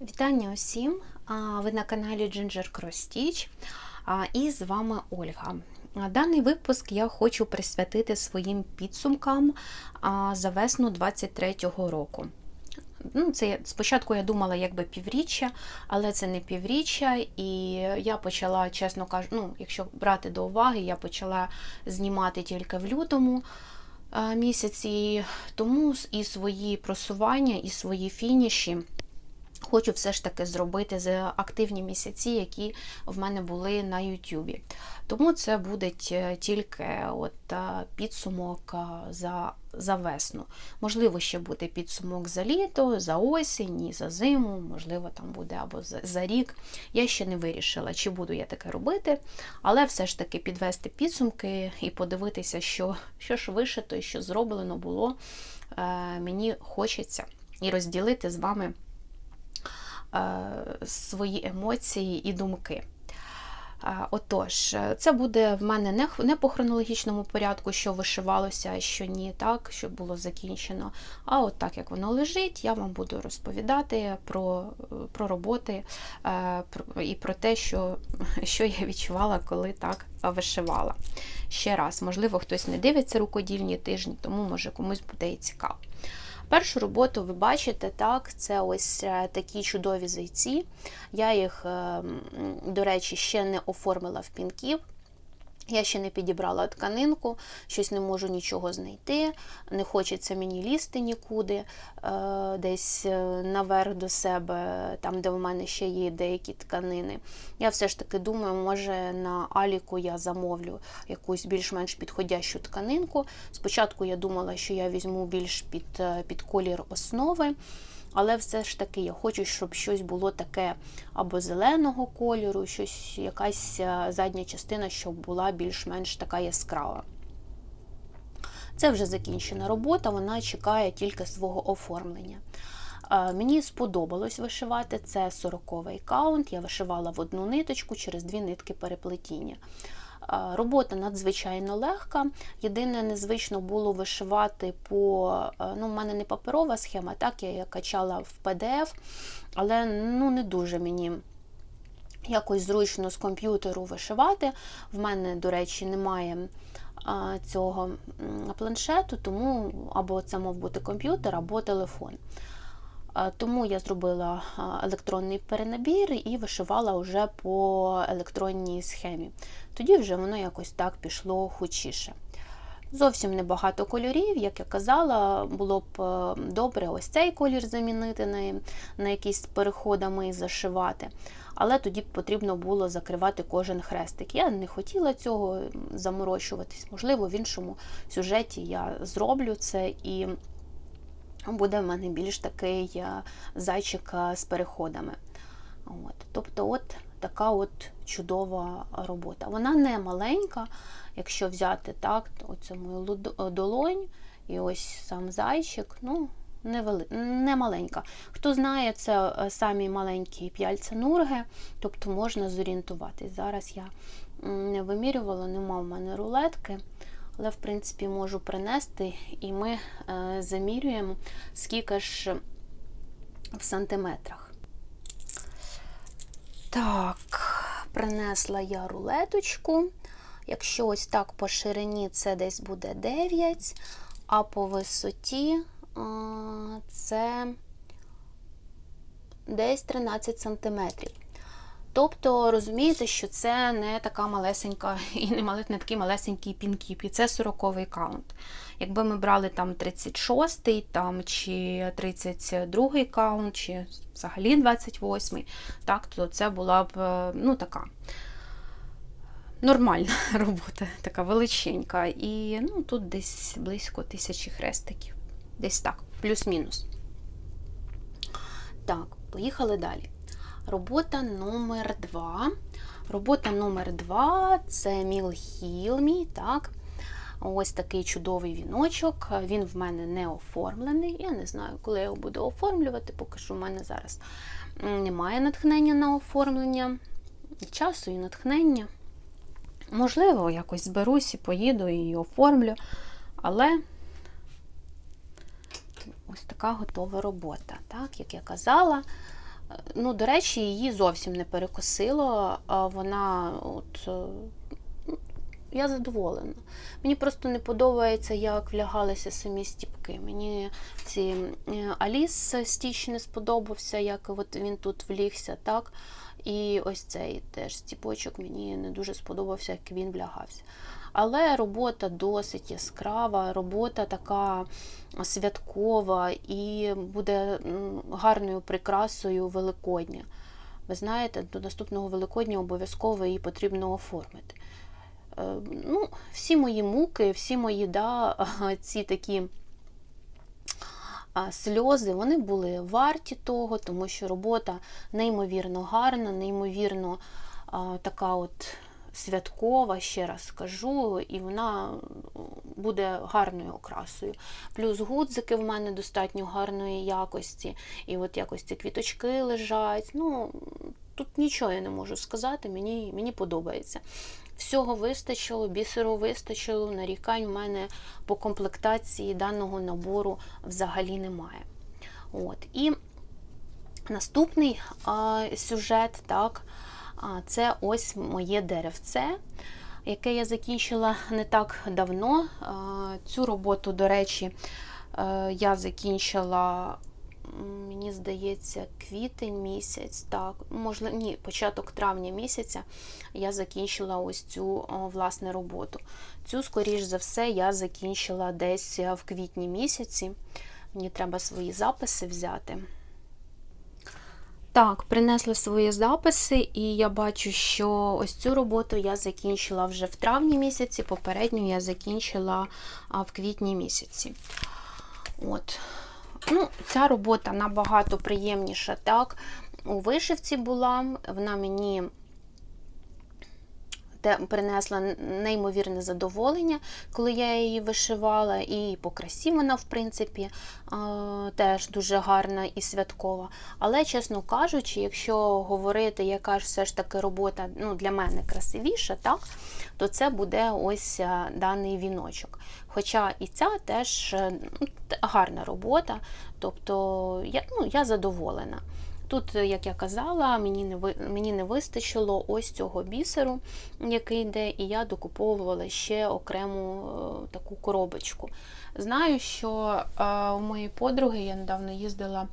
Вітання усім! Ви на каналі Ginger Cross Stitch і з вами Ольга. Даний випуск я хочу присвятити своїм підсумкам за весну 23-го року. Ну, це спочатку я думала, якби півріччя, але це не півріччя, і я почала, чесно кажу, ну, якщо брати до уваги, я почала знімати тільки в лютому місяці, тому і свої просування, і свої фініші хочу все ж таки зробити за активні місяці, які в мене були на Ютубі. Тому це буде тільки от е, підсумок е, за, за весну. Можливо, ще буде підсумок за літо, за осінь, і за зиму, можливо, там буде або за, за рік. Я ще не вирішила, чи буду я таке робити, але все ж таки підвести підсумки і подивитися, що, що ж вишито і що зроблено було, е, мені хочеться і розділити з вами свої емоції і думки. Е, Отож, е, це буде в мене не, по хронологічному порядку, що вишивалося, що ні, так, що було закінчено. А от так, як воно лежить, я вам буду розповідати про, е, про роботи е, і про те, що, що я відчувала, коли так вишивала. Ще раз, можливо, хтось не дивиться рукодільні тижні, тому може комусь буде і цікаво. Першу роботу ви бачите, так, це ось е, такі чудові зайці. Я їх, е, до речі, ще не оформила в пінків. Я ще не підібрала тканинку, щось не можу нічого знайти, не хочеться мені лізти нікуди, е, десь е, наверх до себе, там, де в мене ще є деякі тканини. Я все ж таки думаю, може на Аліку я замовлю якусь більш-менш підходящу тканинку. Спочатку я думала, що я візьму більш під, е, під колір основи. Але все ж таки я хочу, щоб щось було таке або зеленого кольору, щось, якась е, задня частина, щоб була більш-менш така яскрава. Це вже закінчена робота, вона чекає тільки свого оформлення. Е, Мені сподобалось вишивати це 40-й каунт. Я вишивала в одну ниточку через дві нитки переплетіння. Е, Робота надзвичайно легка. Єдине незвично було вишивати по. е, Ну, в мене не паперова схема, так я качала в PDF, але ну, не дуже мені якось зручно з комп'ютеру вишивати. В мене, до речі, немає а, цього планшету, тому або це мав бути комп'ютер, або телефон. Тому я зробила електронний перенабір і вишивала вже по електронній схемі. Тоді вже воно якось так пішло хучіше. Зовсім небагато кольорів, як я казала, було б е, добре ось цей колір замінити на, на якісь з переходами і зашивати. Але тоді б потрібно було закривати кожен хрестик. Я не хотіла цього заморочуватись. Можливо, в іншому сюжеті я зроблю це і буде в мене більш такий е, зайчик е, з переходами. От. Тобто, от така от чудова робота. Вона не маленька, якщо взяти так, оце мою долонь і ось сам зайчик. ну, невели... не маленька. Хто знає, це е, самі маленькі п'яльця нурги, тобто можна зорієнтуватись. Зараз я не вимірювала, нема в мене рулетки. Але, в принципі, можу принести, і ми е, замірюємо, скільки ж в сантиметрах. Так, принесла я рулеточку. Якщо ось так по ширині, це десь буде 9, а по висоті а, це десь 13 сантиметрів. Тобто розумієте, що це не така малесенька і не, мале, не такий малесенький пінкіп, і це 40-й каунт. Якби ми брали там 36-й там, чи 32-й каунт, чи взагалі 28-й, так, то це була б е, ну, така нормальна робота, така величенька. І ну, тут десь близько тисячі хрестиків. Десь так, плюс-мінус. Так, поїхали далі. Робота номер 2. Робота номер 2 це Міл Хіл мій, так. Ось такий чудовий віночок. Він в мене не оформлений. Я не знаю, коли я його буду оформлювати, поки що в мене зараз немає натхнення на оформлення, і часу, і натхнення. Можливо, якось зберусь і поїду і оформлю, але ось така готова робота. Так, як я казала, Ну, до речі, її зовсім не перекосило. Вона от. е, Я задоволена. Мені просто не подобається, як влягалися самі стіпки. Мені ці е, Аліс стіч не сподобався, як от він тут влігся, так. І ось цей теж стіпочок мені не дуже сподобався, як він влягався. Але робота досить яскрава, робота така святкова і буде гарною прикрасою Великодня. Ви знаєте, до наступного Великодня обов'язково її потрібно оформити. Е, Ну, всі мої муки, всі мої да, ці такі а, сльози, вони були варті того, тому що робота неймовірно гарна, неймовірно а, така от святкова, ще раз скажу, і вона буде гарною окрасою. Плюс гудзики в мене достатньо гарної якості, і от якось ці квіточки лежать. Ну, тут нічого я не можу сказати, мені, мені подобається. Всього вистачило, бісеру вистачило, нарікань в мене по комплектації даного набору взагалі немає. От. І наступний а, сюжет, так, це ось моє деревце, яке я закінчила не так давно. Цю роботу, до речі, е, я закінчила, мені здається, квітень місяць, так, можливо, ні, початок травня місяця я закінчила ось цю власне роботу. Цю, скоріш за все, я закінчила десь в квітні місяці. Мені треба свої записи взяти. Так, принесла свої записи, і я бачу, що ось цю роботу я закінчила вже в травні місяці, попередню я закінчила в квітні місяці. От. Ну, Ця робота набагато приємніша. так. У вишивці була, вона мені принесла неймовірне задоволення, коли я її вишивала, і по красі вона, в принципі, теж дуже гарна і святкова. Але, чесно кажучи, якщо говорити, яка ж все ж таки робота ну, для мене красивіша, так, то це буде ось даний віночок. Хоча і ця теж е, гарна робота, тобто я, ну, я задоволена. Тут, як я казала, мені не мені не вистачило ось цього бісеру, який йде, і я докуповувала ще окрему е, таку коробочку. Знаю, що е, у моєї подруги я недавно їздила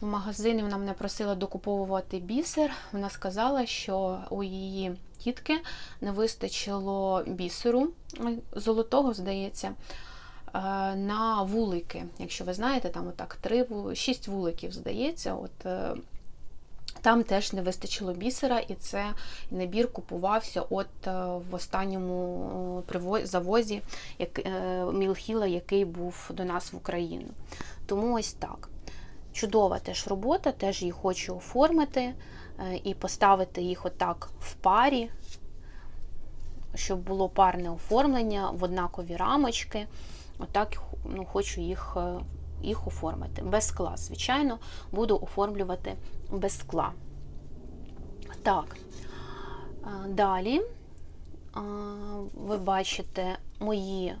в магазин, і вона мене просила докуповувати бісер. Вона сказала, що у її тітки не вистачило бісеру золотого, здається. Е, на вулики. Якщо ви знаєте, там отак три, шість вуликів, здається, от е, там теж не вистачило бісера, і це набір купувався от е, в останньому завозі Мілхіла, який був до нас в Україну. Тому ось так. Чудова теж робота, теж її хочу оформити і поставити їх отак в парі, щоб було парне оформлення в однакові рамочки. Отак ну, хочу їх е, їх оформити. Без скла, звичайно, буду оформлювати без скла. Так, далі ви бачите мої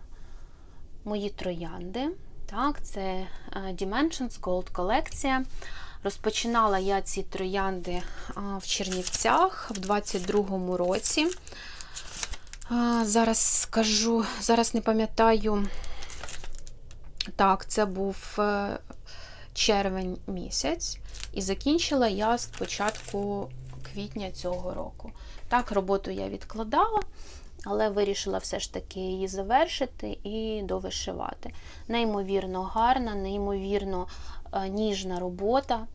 мої троянди. Так, Це Dimensions Gold колекція. Розпочинала я ці троянди в Чернівцях в 22-му році. Зараз скажу, зараз не пам'ятаю. Так, це був е, червень місяць, і закінчила я з початку квітня цього року. Так, роботу я відкладала, але вирішила все ж таки її завершити і довишивати. Неймовірно гарна, неймовірно е, ніжна робота.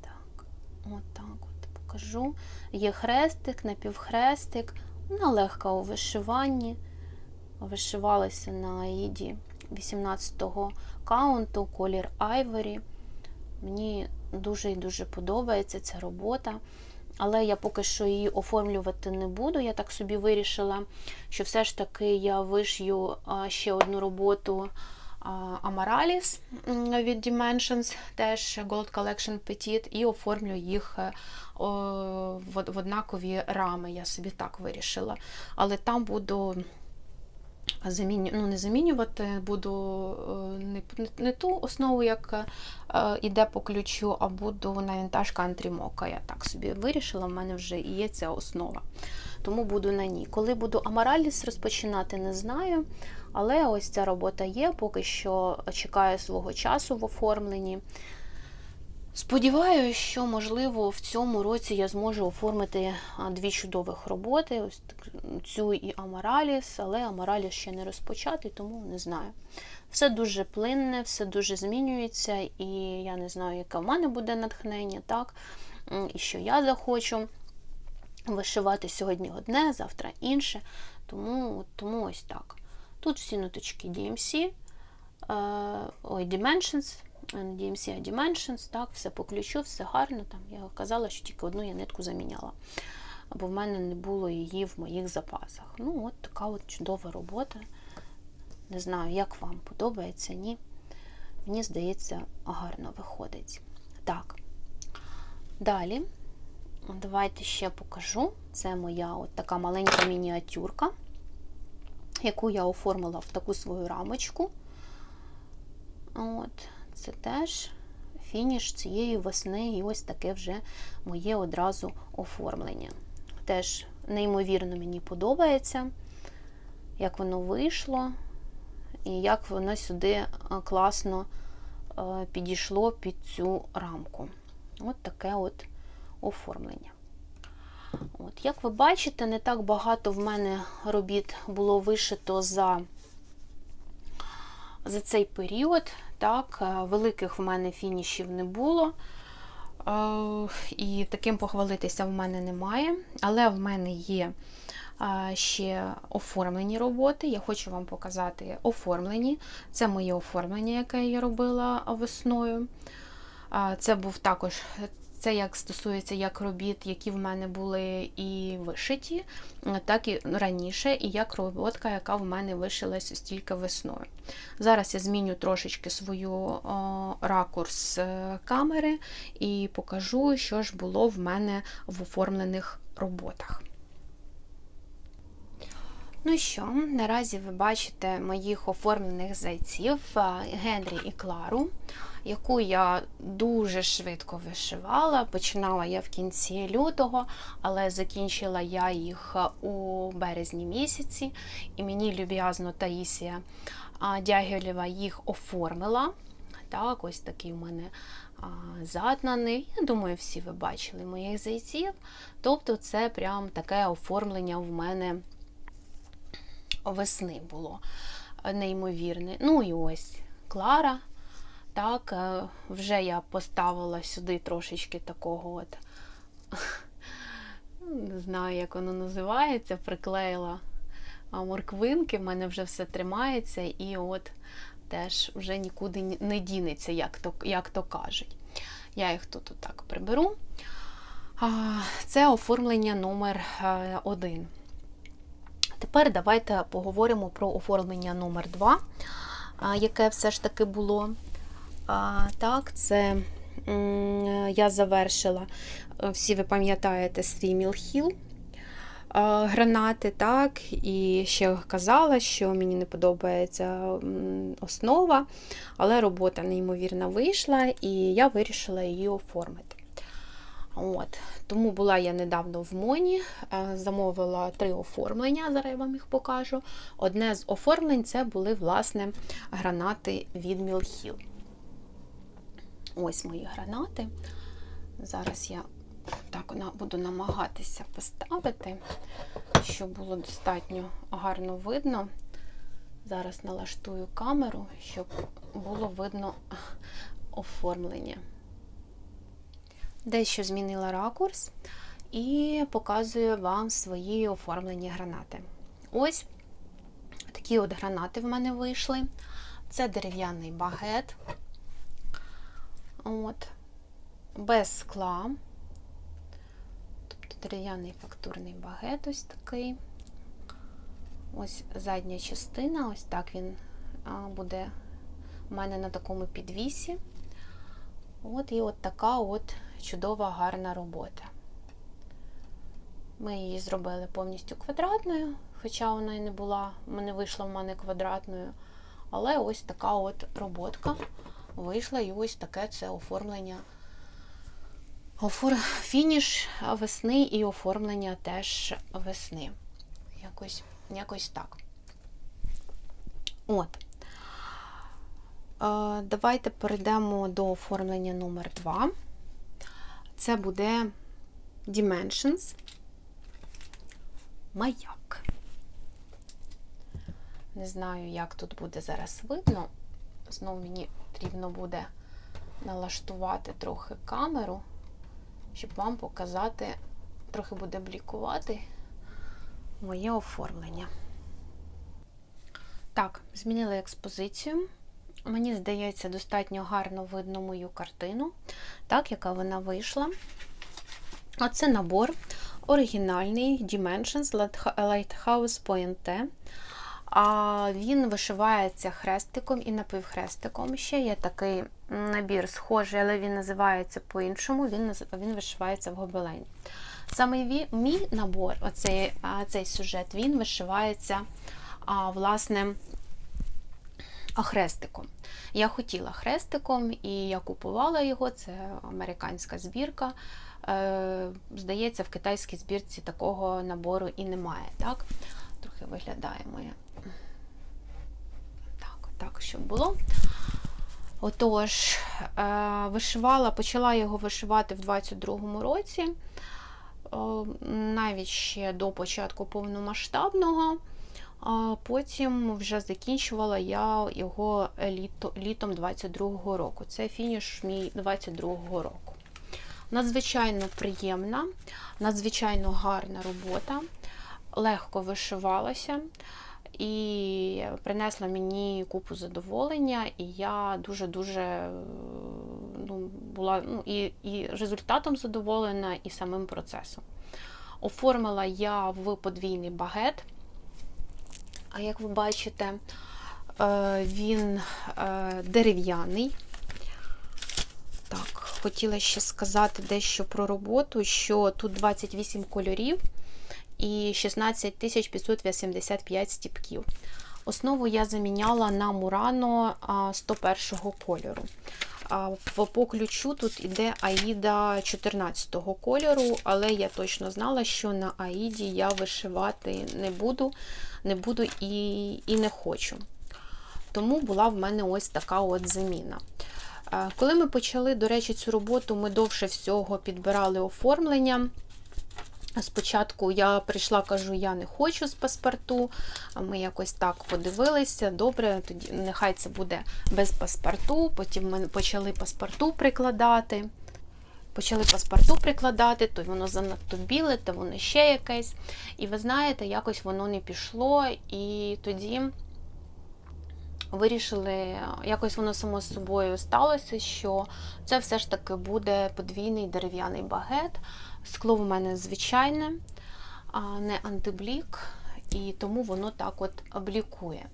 Так, отак от покажу. Є хрестик, напівхрестик, вона легка у вишиванні вишивалася на Аїді 18-го каунту, колір Айворі. Мені дуже і дуже подобається ця робота. Але я поки що її оформлювати не буду. Я так собі вирішила, що все ж таки я вишью ще одну роботу Amarallis від Dimensions, теж Gold Collection Petit, і оформлю їх е, в однакові рами. Я собі так вирішила. Але там буду заміню, ну, не замінювати, буду е, не, не, ту основу, як е, іде по ключу, а буду на вінтаж Country Mocha. Я так собі вирішила, в мене вже є ця основа. Тому буду на ній. Коли буду Амараліс розпочинати, не знаю. Але ось ця робота є, поки що чекаю свого часу в оформленні. Сподіваюся, що, можливо, в цьому році я зможу оформити дві чудових роботи: ось цю і Амараліс, але Амараліс ще не розпочатий, тому не знаю. Все дуже плинне, все дуже змінюється, і я не знаю, яке в мене буде натхнення, так, і що я захочу вишивати сьогодні одне, завтра інше. Тому, тому ось так. Тут всі ниточки DMC, е, ой, Dimensions, DMC, Dimensions, так, все по ключу, все гарно. Там Я казала, що тільки одну я нитку заміняла, бо в мене не було її в моїх запасах. Ну, от така от чудова робота. Не знаю, як вам подобається, ні. Мені здається, гарно виходить. Так. Далі, давайте ще покажу. Це моя от така маленька мініатюрка, яку я оформила в таку свою рамочку. От, це теж фініш цієї весни, і ось таке вже моє одразу оформлення. Теж неймовірно мені подобається, як воно вийшло, і як воно сюди е, класно е, підійшло під цю рамку. От таке от оформлення. От, Як ви бачите, не так багато в мене робіт було вишито за за цей період. Так, е, Великих в мене фінішів не було. Е, І таким похвалитися в мене немає. Але в мене є е, ще оформлені роботи. Я хочу вам показати оформлені. Це моє оформлення, яке я робила весною. Це був також це як стосується як робіт, які в мене були і вишиті, так і раніше, і як роботка, яка в мене вишилась стільки весною. Зараз я зміню трошечки свою ракурс е, камери і покажу, що ж було в мене в оформлених роботах. Ну що, наразі ви бачите моїх оформлених зайців Генрі і Клару яку я дуже швидко вишивала. Починала я в кінці лютого, але закінчила я їх у березні місяці, і мені люб'язно Таїсія Дягілєва їх оформила. Так, Ось такий у мене заднаний. Я думаю, всі ви бачили моїх зайців. Тобто, це прям таке оформлення в мене весни було неймовірне. Ну і ось Клара. Так, е, вже я поставила сюди трошечки такого от, не знаю, як воно називається, приклеїла морквинки, в мене вже все тримається, і от теж вже нікуди не дінеться, як то, як то кажуть. Я їх тут отак приберу. Це оформлення номер е, один. Тепер давайте поговоримо про оформлення номер 2 яке все ж таки було. А, Так, це я завершила, е, всі ви пам'ятаєте свій мілхіл гранати, так, і ще казала, що мені не подобається основа, але робота неймовірно вийшла, і я вирішила її оформити. От. Тому була я недавно в Моні, е, замовила три оформлення, зараз я вам їх покажу. Одне з оформлень це були, власне, гранати від Мілхіл. Ось мої гранати. Зараз я так буду намагатися поставити, щоб було достатньо гарно видно. Зараз налаштую камеру, щоб було видно оформлення. Дещо змінила ракурс і показую вам свої оформлені гранати. Ось такі от гранати в мене вийшли. Це дерев'яний багет. От, без скла. Тобто дерев'яний фактурний багет ось такий. Ось задня частина, ось так він буде у мене на такому підвісі. От і от така от чудова гарна робота. Ми її зробили повністю квадратною, хоча вона і не була, не вийшла в мене квадратною. Але ось така от роботка вийшла, і ось таке це оформлення. Офор... Фініш весни і оформлення теж весни. Якось, якось так. От. Е, Давайте перейдемо до оформлення номер 2. Це буде Dimensions. Маяк. Не знаю, як тут буде зараз видно. Знову мені потрібно буде налаштувати трохи камеру, щоб вам показати, трохи буде блікувати моє оформлення. Так, змінили експозицію. Мені здається, достатньо гарно видно мою картину, так, яка вона вийшла. Оце набор оригінальний Dimensions Lighthouse Point. А Він вишивається хрестиком і напівхрестиком. Ще є такий набір схожий, але він називається по-іншому, він він вишивається в гобелені. Саме мій набор, оцей, цей сюжет, він вишивається а, власне хрестиком. Я хотіла хрестиком, і я купувала його, це американська збірка. Е, Здається, в китайській збірці такого набору і немає. так? Трохи виглядає моє. Так, щоб було. Отож, е, вишивала, почала його вишивати в 22-му році, навіть ще до початку повномасштабного. А Потім вже закінчувала я його літо, літом 22-го року. Це фініш мій 22-го року. Надзвичайно приємна, надзвичайно гарна робота, легко вишивалася і принесла мені купу задоволення, і я дуже-дуже ну, була ну, і, і результатом задоволена, і самим процесом. Оформила я в подвійний багет. А як ви бачите, е, він е, дерев'яний. Так, хотіла ще сказати дещо про роботу, що тут 28 кольорів і 16 585 стіпків. Основу я заміняла на Мурано 101 кольору. По ключу тут іде Аїда 14 кольору, але я точно знала, що на Аїді я вишивати не буду, не буду і, і не хочу. Тому була в мене ось така от заміна. Коли ми почали, до речі, цю роботу, ми довше всього підбирали оформлення. Спочатку я прийшла, кажу, я не хочу з паспорту. Ми якось так подивилися. Добре, тоді нехай це буде без паспорту. Потім ми почали паспорту прикладати. Почали паспорту прикладати, то воно занадто біле, то воно ще якесь. І ви знаєте, якось воно не пішло. І тоді вирішили, якось воно само з собою сталося, що це все ж таки буде подвійний дерев'яний багет. Скло в мене звичайне, не антиблік, і тому воно так от облікує.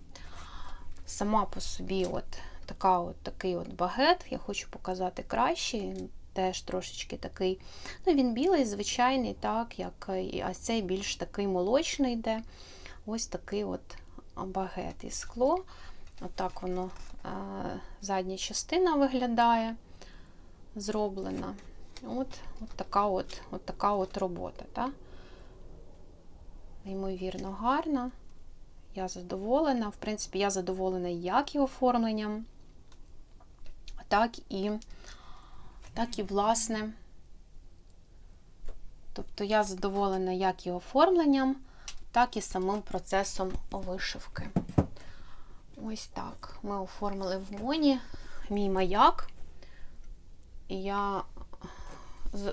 Сама по собі от така от, такий от багет, я хочу показати краще. Теж трошечки такий, ну він білий, звичайний, так, як а цей більш такий молочний йде. Ось такий от багет і скло. Отак воно задня частина виглядає, зроблена. От от така от от така от робота. Та? Неймовірно гарна. Я задоволена. В принципі, я задоволена як і оформленням, так і, так і, власне. Тобто я задоволена як і оформленням, так і самим процесом вишивки. Ось так. Ми оформили в моні мій маяк. І я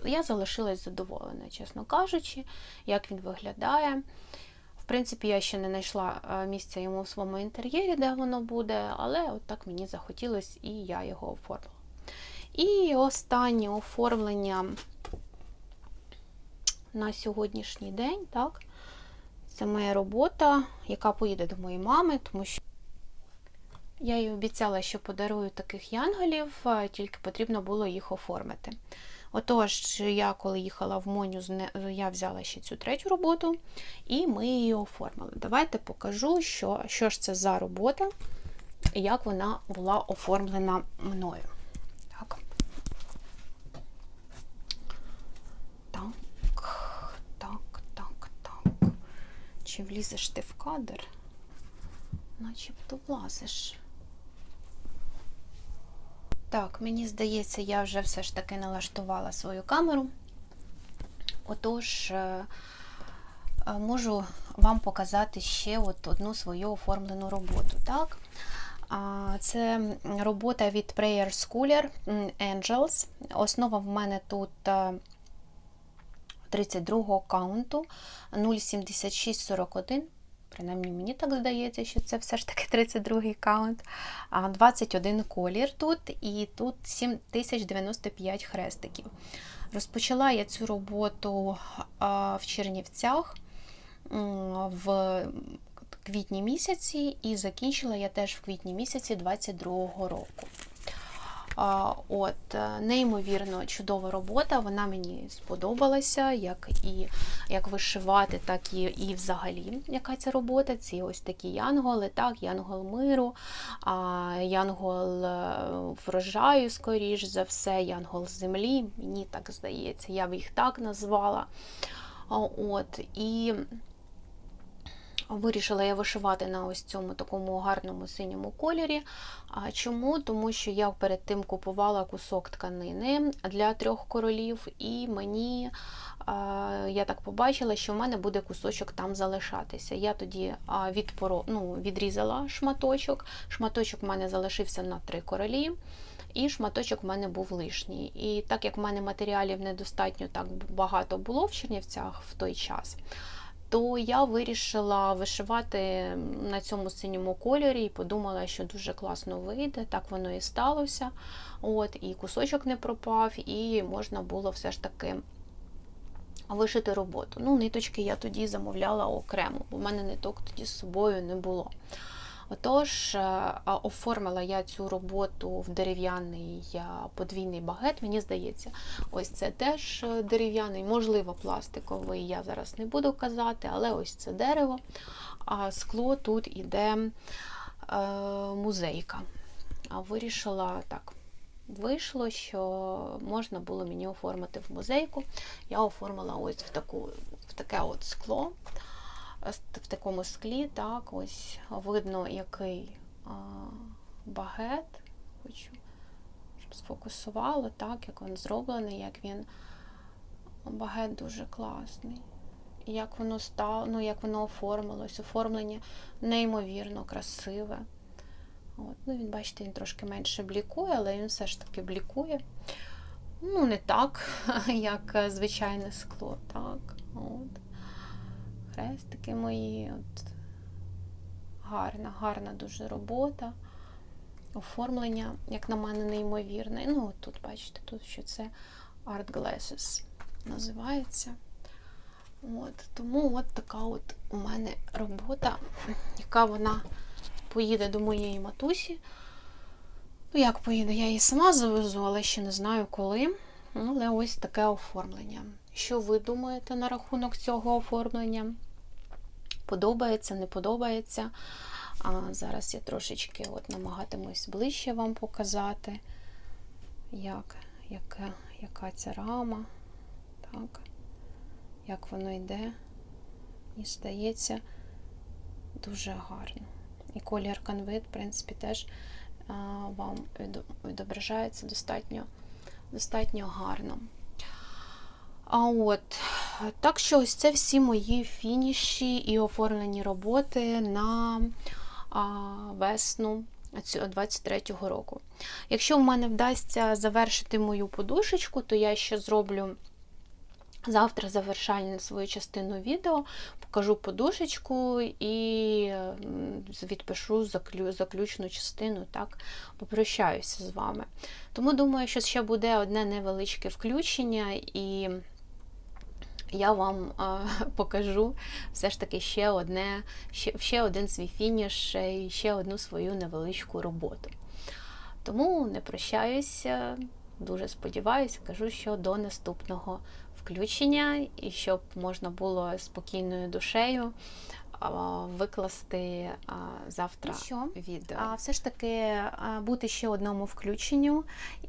я залишилась задоволена, чесно кажучи, як він виглядає. В принципі, я ще не знайшла е, місця йому в своєму інтер'єрі, де воно буде, але от так мені захотілося, і я його оформила. І останнє оформлення на сьогоднішній день, так, це моя робота, яка поїде до моєї мами, тому що Я їй обіцяла, що подарую таких янголів, тільки потрібно було їх оформити. Отож, я коли їхала в Моню, я взяла ще цю третю роботу, і ми її оформили. Давайте покажу, що, що ж це за робота і як вона була оформлена мною. Так. Так, так, так, так. Чи влізеш ти в кадр? Начебто влазиш. Так, мені здається, я вже все ж таки налаштувала свою камеру. Отож, е, е, можу вам показати ще от одну свою оформлену роботу. Так? Це робота від Prayer Schooler Angels. Основа в мене тут е, 32 каунту 07641. Принаймні, мені так здається, що це все ж таки 32 каунт. А, 21 колір тут, і тут 7095 хрестиків. Розпочала я цю роботу в Чернівцях в квітні місяці, і закінчила я теж в квітні місяці 22 року. От, е, неймовірно чудова робота, вона мені сподобалася, як і як вишивати, так і, і взагалі, яка ця робота. Ці ось такі янголи, так, янгол миру, янгол е, врожаю, скоріш за все, янгол землі, мені так здається, я б їх так назвала. От, і Вирішила я вишивати на ось цьому такому гарному синьому кольорі. А чому? Тому що я перед тим купувала кусок тканини для трьох королів, і мені я так побачила, що в мене буде кусочок там залишатися. Я тоді відпоро, ну, відрізала шматочок. Шматочок в мене залишився на три королі. І шматочок в мене був лишній. І так як в мене матеріалів недостатньо так багато було в Чернівцях в той час, то я вирішила вишивати на цьому синьому кольорі і подумала, що дуже класно вийде. Так воно і сталося. От, І кусочок не пропав, і можна було все ж таки вишити роботу. Ну, ниточки я тоді замовляла окремо, бо в мене ниток тоді з собою не було. Отож, е, оформила я цю роботу в дерев'яний е, подвійний багет. Мені здається, ось це теж е, дерев'яний, можливо, пластиковий, я зараз не буду казати, але ось це дерево. А скло тут іде музейка. А вирішила так. Вийшло, що можна було мені оформити в музейку. Я оформила ось в таку, в таке от скло в такому склі, так, ось видно, який багет. Хочу, щоб сфокусувало, так, як він зроблений, як він багет дуже класний. Як воно стало, ну, як воно оформилось, оформлення неймовірно красиве. От, ну, Він, бачите, він трошки менше блікує, але він все ж таки блікує. Ну, не так, як звичайне скло. так, от хрестики мої. От. Гарна, гарна дуже робота. Оформлення, як на мене, неймовірне. Ну, от тут, бачите, тут що це Art Glasses називається. От, Тому от така от у мене робота, яка вона поїде до моєї матусі. Ну, як поїде, я її сама завезу, але ще не знаю коли. Але ось таке оформлення. Що ви думаєте на рахунок цього оформлення? Подобається, не подобається. А Зараз я трошечки от намагатимусь ближче вам показати, як, яка, яка ця рама, так, як воно йде. І стається дуже гарно. І колір канвит, в принципі, теж а, вам відображається достатньо, достатньо гарно. А от, так що ось це всі мої фініші і оформлені роботи на весну 23-го року. Якщо в мене вдасться завершити мою подушечку, то я ще зроблю завтра завершальну свою частину відео, покажу подушечку і відпишу заключну частину, так, попрощаюся з вами. Тому думаю, що ще буде одне невеличке включення і я вам а, покажу все ж таки ще одне, ще, ще один свій фініш і ще одну свою невеличку роботу. Тому не прощаюся, дуже сподіваюся, кажу, що до наступного включення, і щоб можна було спокійною душею викласти завтра Ну що? відео. А все ж таки бути ще одному включенню,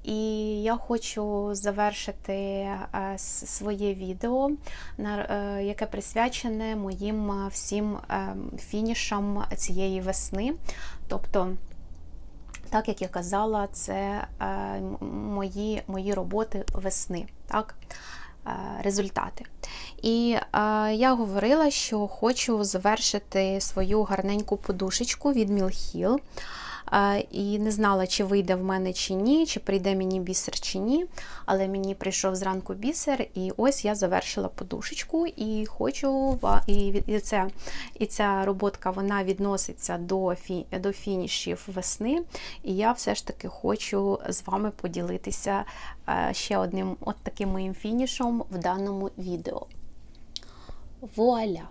і я хочу завершити своє відео, е, яке присвячене моїм всім е, фінішам цієї весни. Тобто, так як я казала, це е, мої, мої роботи весни. Так? Е, Результати. І е, я говорила, що хочу завершити свою гарненьку подушечку від Мілхіл. І не знала, чи вийде в мене чи ні, чи прийде мені бісер чи ні. Але мені прийшов зранку бісер, і ось я завершила подушечку і хочу і, це, і ця роботка вона відноситься до, фі, до фінішів весни. І я все ж таки хочу з вами поділитися е, ще одним от таким моїм фінішом в даному відео. Вуаля!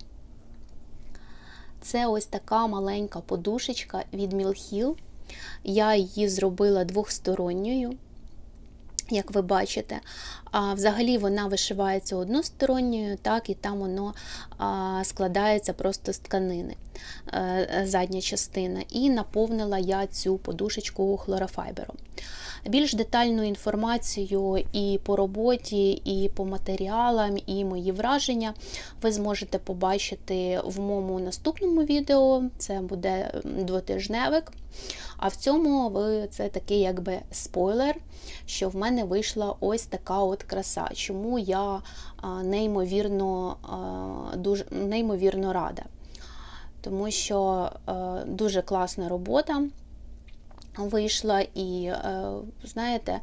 Це ось така маленька подушечка від Мілхіл. Я її зробила двохсторонньою, як ви бачите. А взагалі вона вишивається односторонньою, так, і там воно складається просто з тканини, е, задня частина. І наповнила я цю подушечку хлорофайбером. Більш детальну інформацію і по роботі, і по матеріалам, і мої враження ви зможете побачити в моєму наступному відео. Це буде двотижневик. А в цьому ви це такий якби спойлер, що в мене вийшла ось така от краса. Чому я неймовірно, дуже, неймовірно рада. Тому що е, дуже класна робота вийшла, і е, знаєте,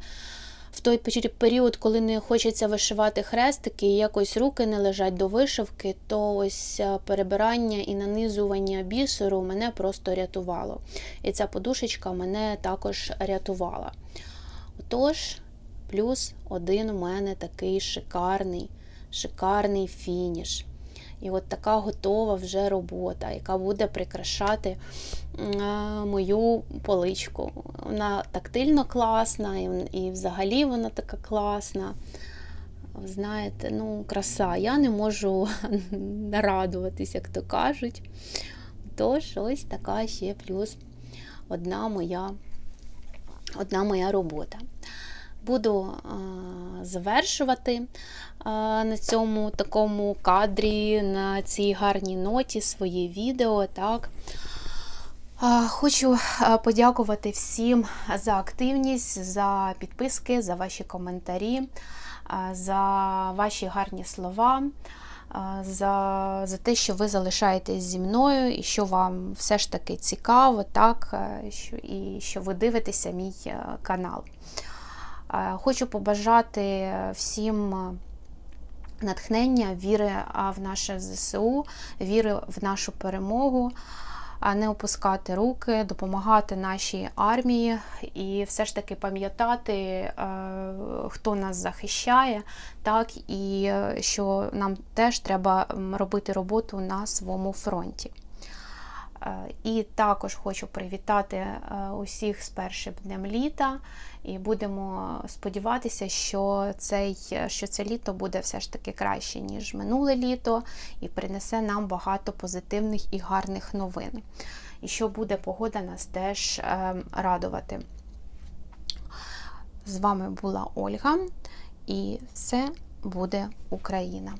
в той період, коли не хочеться вишивати хрестики, і якось руки не лежать до вишивки, то ось е, перебирання і нанизування бісеру мене просто рятувало. І ця подушечка мене також рятувала. Отож, плюс один у мене такий шикарний, шикарний фініш. І от така готова вже робота, яка буде прикрашати мою поличку. Вона тактильно класна, і взагалі вона така класна. Знаєте, ну, краса. Я не можу нарадуватись, як то кажуть. Тож, ось така ще плюс одна моя, одна моя робота. Буду а, завершувати а, на цьому такому кадрі, на цій гарній ноті своє відео. Так. А, Хочу подякувати всім за активність, за підписки, за ваші коментарі, за ваші гарні слова, за, за те, що ви залишаєтесь зі мною і що вам все ж таки цікаво, так, е, і що ви дивитеся мій е, канал. Е, Хочу побажати всім е, натхнення, віри в наше ЗСУ, віри в нашу перемогу, не опускати руки, допомагати нашій армії і все ж таки пам'ятати, е, хто нас захищає, так і що нам теж треба робити роботу на своєму фронті. Е, І також хочу привітати е, усіх з першим днем літа. І будемо сподіватися, що цей, що це літо буде все ж таки краще, ніж минуле літо, і принесе нам багато позитивних і гарних новин. І що буде погода нас теж е, радувати. З вами була Ольга, і все буде Україна.